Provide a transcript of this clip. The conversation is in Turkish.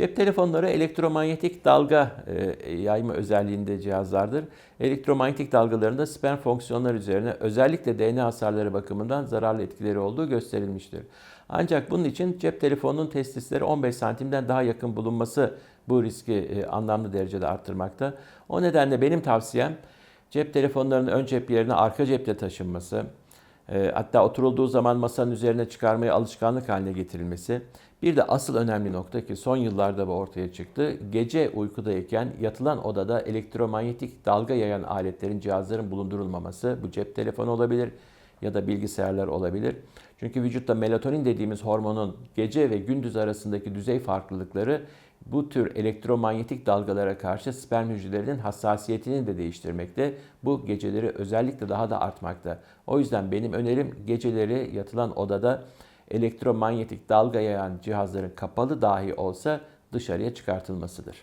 Cep telefonları elektromanyetik dalga e, yayma özelliğinde cihazlardır. Elektromanyetik dalgalarında sperm fonksiyonlar üzerine özellikle DNA hasarları bakımından zararlı etkileri olduğu gösterilmiştir. Ancak bunun için cep telefonunun testisleri 15 santimden daha yakın bulunması bu riski e, anlamlı derecede arttırmakta. O nedenle benim tavsiyem cep telefonlarının ön cep yerine arka cepte taşınması, hatta oturulduğu zaman masanın üzerine çıkarmayı alışkanlık haline getirilmesi. Bir de asıl önemli nokta ki son yıllarda bu ortaya çıktı. Gece uykudayken yatılan odada elektromanyetik dalga yayan aletlerin, cihazların bulundurulmaması. Bu cep telefonu olabilir ya da bilgisayarlar olabilir. Çünkü vücutta melatonin dediğimiz hormonun gece ve gündüz arasındaki düzey farklılıkları bu tür elektromanyetik dalgalara karşı sperm hücrelerinin hassasiyetini de değiştirmekte. Bu geceleri özellikle daha da artmakta. O yüzden benim önerim geceleri yatılan odada elektromanyetik dalga yayan cihazların kapalı dahi olsa dışarıya çıkartılmasıdır.